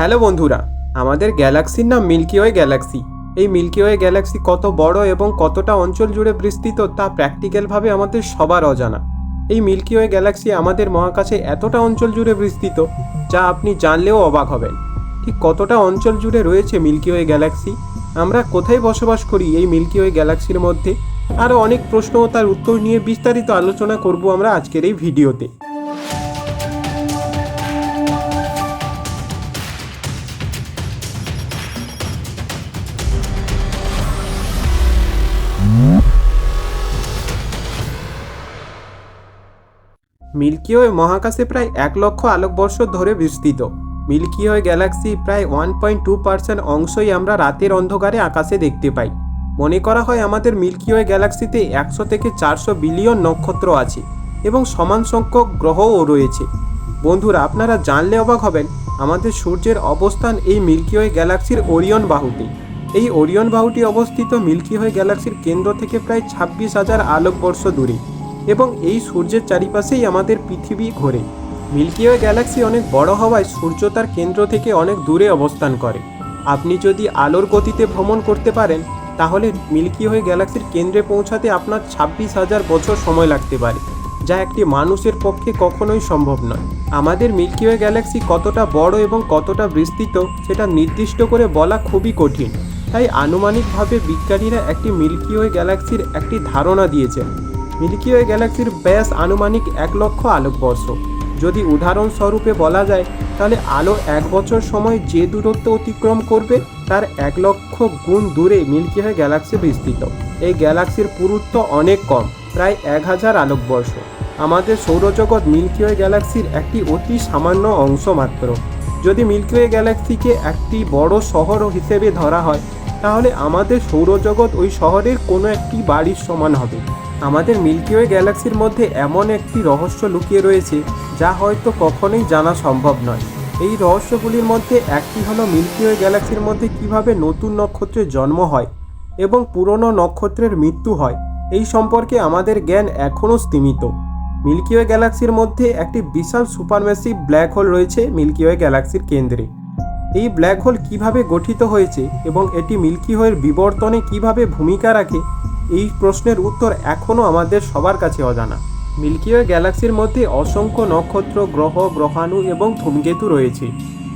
Hello বন্ধুরা, আমাদের গ্যালাক্সির নাম মিল্কি ওয়ে গ্যালাক্সি। এই মিল্কি ওয়ে গ্যালাক্সি কত বড় এবং কতটা অঞ্চল জুড়ে বিস্তৃত তা প্র্যাকটিক্যালভাবে আমাদের সবার অজানা। এই মিল্কি ওয়ে গ্যালাক্সি আমাদের মহাকাশে এতটা অঞ্চল জুড়ে বিস্তৃত, যা আপনি জানলেও অবাক হবেন। ঠিক কতটা অঞ্চল জুড়ে রয়েছে মিল্কি ওয়ে গ্যালাক্সি? আমরা কোথায় বসবাস করি এই মিল্কি ওয়ে গ্যালাক্সির মধ্যে? আরও অনেক প্রশ্ন ও তার উত্তর নিয়ে বিস্তারিত আলোচনা করব আমরা আজকের এই ভিডিওতে। মিল্কি ওয়ে মহাকাশে প্রায় এক লক্ষ আলোকবর্ষ ধরে বিস্তৃত। মিল্কি ওয়ে গ্যালাক্সি প্রায় ওয়ান পয়েন্ট টু পার্সেন্ট অংশই আমরা রাতের অন্ধকারে আকাশে দেখতে পাই। মনে করা হয় আমাদের মিল্কি ওয়ে গ্যালাক্সিতে একশো থেকে চারশো বিলিয়ন নক্ষত্র আছে এবং সমান সংখ্যক গ্রহও রয়েছে। বন্ধুরা, আপনারা জানলে অবাক হবেন, আমাদের সূর্যের অবস্থান এই মিল্কি ওয়ে গ্যালাক্সির ওরিয়ন বাহুতে। এই ওরিয়ন বাহুটি অবস্থিত মিল্কি ওয়ে গ্যালাক্সির কেন্দ্র থেকে প্রায় ছাব্বিশ হাজার আলোকবর্ষ দূরে। এবং এই সূর্যের চারিপাশেই আমাদের পৃথিবী ঘোরে। মিল্কি ওয়ে গ্যালাক্সি অনেক বড় হওয়ায় সূর্য তার কেন্দ্র থেকে অনেক দূরে অবস্থান করে। আপনি যদি আলোর গতিতে ভ্রমণ করতে পারেন, তাহলে মিল্কি ওয়ে গ্যালাক্সির কেন্দ্রে পৌঁছাতে আপনার ছাব্বিশ হাজার বছর সময় লাগতে পারে, যা একটি মানুষের পক্ষে কখনোই সম্ভব নয়। আমাদের মিল্কি ওয়ে গ্যালাক্সি কতটা বড় এবং কতটা বিস্তৃত, সেটা নির্দিষ্ট করে বলা খুবই কঠিন। তাই আনুমানিকভাবে বিজ্ঞানীরা একটি মিল্কি ওয়ে গ্যালাক্সির একটি ধারণা দিয়েছেন। মিল্কি ওয়ে গ্যালাক্সির ব্যাস আনুমানিক এক লক্ষ আলোকবর্ষ। যদি উদাহরণস্বরূপে বলা যায়, তাহলে আলো এক বছর সময় যে দূরত্ব অতিক্রম করবে, তার এক লক্ষ গুণ দূরে মিল্কি ওয়ে গ্যালাক্সি বিস্তৃত। এই গ্যালাক্সির পুরুত্ব অনেক কম, প্রায় এক হাজার আলোকবর্ষ। আমাদের সৌরজগৎ মিল্কি ওয়ে গ্যালাক্সির একটি অতি সামান্য অংশ মাত্র। যদি মিল্কি ওয়ে গ্যালাক্সিকে একটি বড় শহর হিসেবে ধরা হয়, তাহলে আমাদের সৌরজগৎ ওই শহরের কোনো একটি বাড়ির সমান হবে। আমাদের মিল্কি ওয়ে গ্যালাক্সির মধ্যে এমন একটি রহস্য লুকিয়ে রয়েছে যা হয়তো কখনোই জানা সম্ভব নয়। এই রহস্যগুলির মধ্যে একটি হলো মিল্কি ওয়ে গ্যালাক্সির মধ্যে কীভাবে নতুন নক্ষত্রের জন্ম হয় এবং পুরনো নক্ষত্রের মৃত্যু হয়। এই সম্পর্কে আমাদের জ্ঞান এখনও স্তীমিত মিল্কি ওয়ে গ্যালাক্সির মধ্যে একটি বিশাল সুপারম্যাসিভ ব্ল্যাক হোল রয়েছে মিল্কি ওয়ে গ্যালাক্সির কেন্দ্রে। এই ব্ল্যাক হোল কীভাবে গঠিত হয়েছে এবং এটি মিল্কি ওয়ের বিবর্তনে কীভাবে ভূমিকা রাখে এই প্রশ্নের উত্তর এখনও আমাদের সবার কাছে অজানা। মিল্কি ওয়ে গ্যালাক্সির মধ্যে অসংখ্য নক্ষত্র, গ্রহ, গ্রহাণু এবং ধূমকেতু রয়েছে।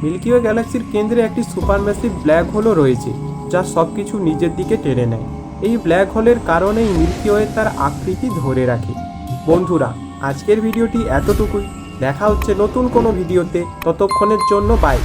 মিল্কি ওয়ে গ্যালাক্সির কেন্দ্রে একটি সুপারম্যাসিভ ব্ল্যাক হোলও রয়েছে, যা সব কিছু নিজের দিকে টেনে নেয়। এই ব্ল্যাক হোলের কারণেই মিল্কি ওয়ে তার আকৃতি ধরে রাখে। বন্ধুরা, আজকের ভিডিওটি এতটুকুই। দেখা হচ্ছে নতুন কোনো ভিডিওতে। ততক্ষণের জন্য বাই